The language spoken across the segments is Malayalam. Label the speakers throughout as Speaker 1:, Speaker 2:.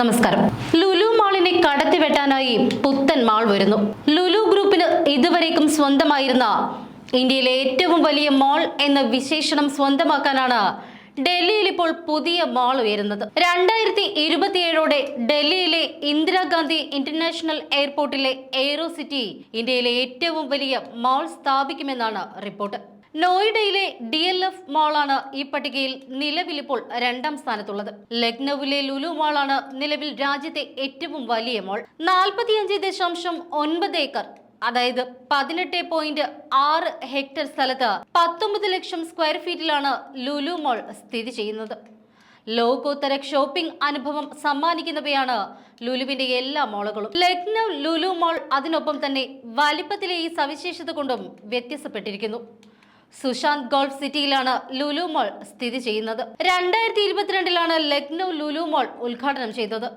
Speaker 1: നമസ്കാരം. ലുലു മാളിനെ കടത്തിവെട്ടാനായി പുത്തൻ മാൾ വരുന്നു. ലുലു ഗ്രൂപ്പിന് ഇതുവരേക്കും സ്വന്തമായിരുന്ന ഇന്ത്യയിലെ ഏറ്റവും വലിയ മാൾ എന്ന വിശേഷണം സ്വന്തമാക്കാനാണ് ഡൽഹിയിൽ ഇപ്പോൾ പുതിയ മാൾ ഉയരുന്നത്. രണ്ടായിരത്തി ഇരുപത്തിയേഴോടെ ഡൽഹിയിലെ ഇന്ദിരാഗാന്ധി ഇന്റർനാഷണൽ എയർപോർട്ടിലെ എയ്റോ സിറ്റി ഇന്ത്യയിലെ ഏറ്റവും വലിയ മാൾ സ്ഥാപിക്കുമെന്നാണ് റിപ്പോർട്ട്. നോയിഡയിലെ ഡി എൽ എഫ് മാളാണ് ഈ പട്ടികയിൽ നിലവിലിപ്പോൾ രണ്ടാം സ്ഥാനത്തുള്ളത്. ലക്നൌവിലെ ലുലു മാളാണ് നിലവിൽ രാജ്യത്തെ ഏറ്റവും വലിയ മോൾ. നാൽപ്പത്തിയഞ്ച് ദശാംശം ഒൻപത് ഏക്കർ അതായത് പതിനെട്ട് പോയിന്റ് ആറ് ഹെക്ടർ സ്ഥലത്ത് പത്തൊമ്പത് ലക്ഷം സ്ക്വയർ ഫീറ്റിലാണ് ലുലു മോൾ സ്ഥിതി ചെയ്യുന്നത്. ലോകോത്തര ഷോപ്പിംഗ് അനുഭവം സമ്മാനിക്കുന്നവയാണ് ലുലുവിന്റെ എല്ലാ മോളുകളും. ലക്നൗ ലുലു മോൾ അതിനൊപ്പം തന്നെ വലിപ്പത്തിലെ ഈ സവിശേഷത കൊണ്ടും വ്യത്യസ്തപ്പെട്ടിരിക്കുന്നു സുശാന്ത് ഗോൾഫ് സിറ്റിയിലാണ് ലുലു മോൾ സ്ഥിതി ചെയ്യുന്നത്. രണ്ടായിരത്തി ഇരുപത്തിരണ്ടിലാണ് ലക്നൗ ലുലു മോൾ ഉദ്ഘാടനം ചെയ്തത്.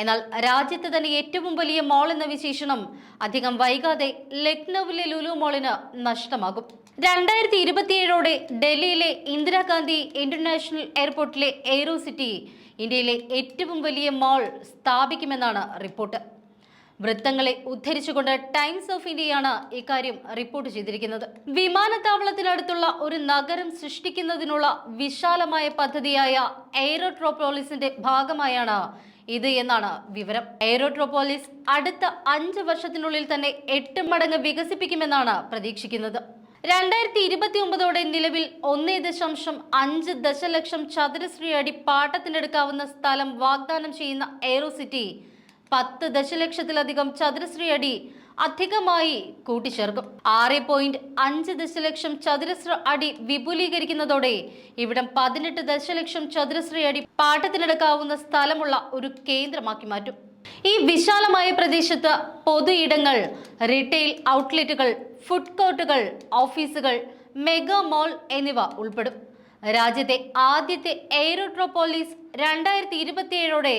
Speaker 1: എന്നാൽ രാജ്യത്തെ തന്നെ ഏറ്റവും വലിയ മോൾ എന്ന വിശേഷണം അധികം വൈകാതെ ലക്നൌവിലെ ലുലു മോളിന് നഷ്ടമാകും. രണ്ടായിരത്തി ഇരുപത്തിയേഴോടെ ഡൽഹിയിലെ ഇന്ദിരാഗാന്ധി ഇന്റർനാഷണൽ എയർപോർട്ടിലെ എയ്റോ സിറ്റി ഇന്ത്യയിലെ ഏറ്റവും വലിയ മോൾ സ്ഥാപിക്കുമെന്നാണ് റിപ്പോർട്ട്. വൃത്തങ്ങളെ ഉദ്ധരിച്ചുകൊണ്ട് ടൈംസ് ഓഫ് ഇന്ത്യയാണ് ഇക്കാര്യം റിപ്പോർട്ട് ചെയ്തിരിക്കുന്നത്. വിമാനത്താവളത്തിനടുത്തുള്ള ഒരു നഗരം സൃഷ്ടിക്കുന്നതിനുള്ള വിശാലമായ പദ്ധതിയായ എയ്റോട്രോപോളിസിന്റെ ഭാഗമായാണ് ഇത് എന്നാണ് വിവരം. എയ്റോട്രോപോളിസ് അടുത്ത അഞ്ച് വർഷത്തിനുള്ളിൽ തന്നെ എട്ട് മടങ്ങ് വികസിപ്പിക്കുമെന്നാണ് പ്രതീക്ഷിക്കുന്നത്. രണ്ടായിരത്തി ഇരുപത്തി ഒമ്പതോടെ നിലവിൽ ഒന്നേ ദശാംശം അഞ്ച് ദശലക്ഷം ചതുരശ്രീ അടി പാട്ടത്തിനെടുക്കാവുന്ന സ്ഥലം വാഗ്ദാനം ചെയ്യുന്ന എയ്റോ സിറ്റി പത്ത് ദശലക്ഷത്തിലധികം ചതുരശ്ര അടി അധികമായി കൂട്ടിച്ചേർക്കും. ആറ് പോയിന്റ് അഞ്ച് ദശലക്ഷം ചതുരശ്ര അടി വിപുലീകരിക്കുന്നതോടെ ഇവിടം പതിനെട്ട് ദശലക്ഷം ചതുരശ്രീ അടി പാട്ടത്തിനെടുക്കാവുന്ന സ്ഥലമുള്ള ഒരു കേന്ദ്രമാക്കി മാറ്റും. ഈ വിശാലമായ പ്രദേശത്ത് പൊതു ഇടങ്ങൾ റീറ്റെയിൽ ഔട്ട്ലെറ്റുകൾ ഫുഡ് കോർട്ടുകൾ ഓഫീസുകൾ മെഗാ മോൾ എന്നിവ ഉൾപ്പെടും. രാജ്യത്തെ ആദ്യത്തെ എയ്റോട്രോപോളിസ് രണ്ടായിരത്തി ഇരുപത്തിയേഴോടെ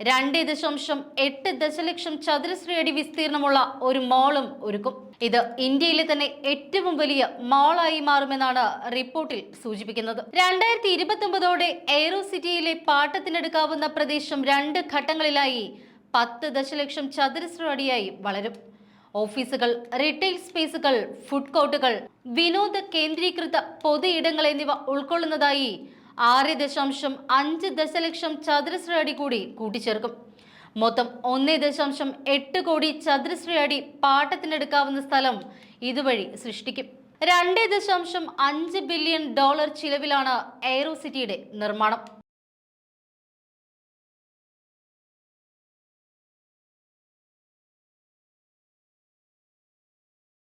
Speaker 1: രണ്ട് ദശാംശം എട്ട് ദശലക്ഷം ചതുരശ്ര അടി വിസ്തീർണമുള്ള ഒരു മാളും ഒരുക്കും. ഇത് ഇന്ത്യയിലെ തന്നെ ഏറ്റവും വലിയ മാളായി മാറുമെന്നാണ് റിപ്പോർട്ടിൽ സൂചിപ്പിക്കുന്നത്. രണ്ടായിരത്തി ഇരുപത്തി ഒമ്പതോടെ എയ്റോ സിറ്റിയിലെ പാട്ടത്തിനെടുക്കാവുന്ന പ്രദേശം രണ്ട് ഘട്ടങ്ങളിലായി പത്ത് ദശലക്ഷം ചതുരശ്ര അടിയായി വളരും. ഓഫീസുകൾ റീറ്റെയിൽ സ്പേസുകൾ ഫുഡ് കോർട്ടുകൾ വിനോദ കേന്ദ്രീകൃത പൊതു ഇടങ്ങൾ എന്നിവ ഉൾക്കൊള്ളുന്നതായി ആറ് ദശാംശം അഞ്ച് ദശലക്ഷം ചതുരശ്ര അടി കൂടി കൂട്ടിച്ചേർക്കും. മൊത്തം ഒന്ന് ദശാംശം എട്ട് കോടി ചതുരശ്ര അടി പാട്ടത്തിനെടുക്കാവുന്ന സ്ഥലം ഇതുവഴി സൃഷ്ടിക്കും. രണ്ട് ദശാംശം അഞ്ച് ബില്യൺ ഡോളർ ചിലവിലാണ് എയ്റോ സിറ്റിയുടെ നിർമ്മാണം.